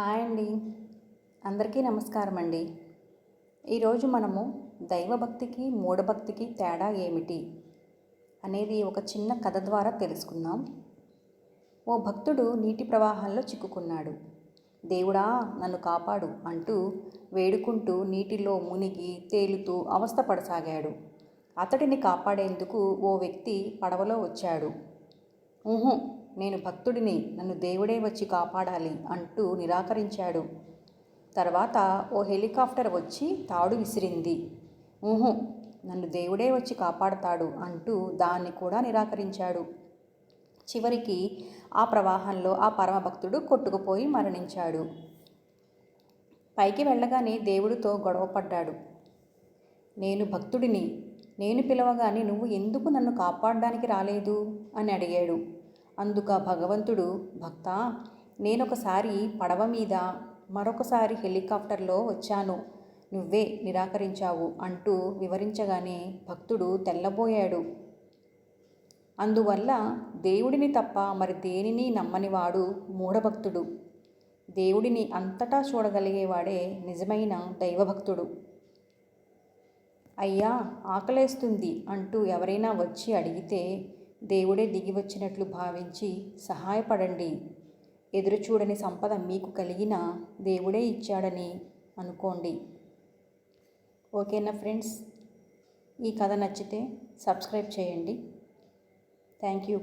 Hi అండి. అందరికీ నమస్కారం అండి. ఈరోజు మనము దైవభక్తికి మూఢభక్తికి తేడా ఏమిటి అనేది ఒక చిన్న కథ ద్వారా తెలుసుకుందాం. ఓ భక్తుడు నీటి ప్రవాహంలో చిక్కుకున్నాడు. దేవుడా నన్ను కాపాడు అంటూ వేడుకుంటూ నీటిలో మునిగి తేలుతూ అవస్థపడసాగాడు అతడిని కాపాడేందుకు ఓ వ్యక్తి పడవలో వచ్చాడు. ఊహు నేను భక్తుడిని నన్ను దేవుడే వచ్చి కాపాడాలి అంటూ నిరాకరించాడు. తర్వాత ఓ హెలికాప్టర్ వచ్చి తాడు విసిరింది. ఊహు నన్ను దేవుడే వచ్చి కాపాడతాడు అంటూ దాన్ని కూడా నిరాకరించాడు. చివరికి ఆ ప్రవాహంలో ఆ పరమభక్తుడు కొట్టుకుపోయి మరణించాడు. పైకి వెళ్ళగానే దేవుడితో గొడవపడ్డాడు నేను భక్తుడిని నేను పిలవగానే నువ్వు ఎందుకు నన్ను కాపాడడానికి రాలేదు? అని అడిగాడు. అందుక భగవంతుడు భక్త నేనొకసారి పడవ మీద మరొకసారి హెలికాప్టర్లో వచ్చాను. నువ్వే నిరాకరించావు అంటూ వివరించగానే భక్తుడు తెల్లబోయాడు. అందువల్ల దేవుడిని తప్ప మరి దేనిని నమ్మనివాడు మూఢభక్తుడు? దేవుడిని అంతటా చూడగలిగేవాడే నిజమైన దైవభక్తుడు. అయ్యా ఆకలేస్తుంది అంటూ ఎవరైనా వచ్చి అడిగితే దేవుడే దిగి వచ్చినట్లు భావించి సహాయపడండి. ఎదురుచూడని సంపద మీకు కలిగిన దేవుడే ఇచ్చాడని అనుకోండి. ఓకేనా ఫ్రెండ్స్? ఈ కథ నచ్చితే సబ్స్క్రైబ్ చేయండి. Thank you.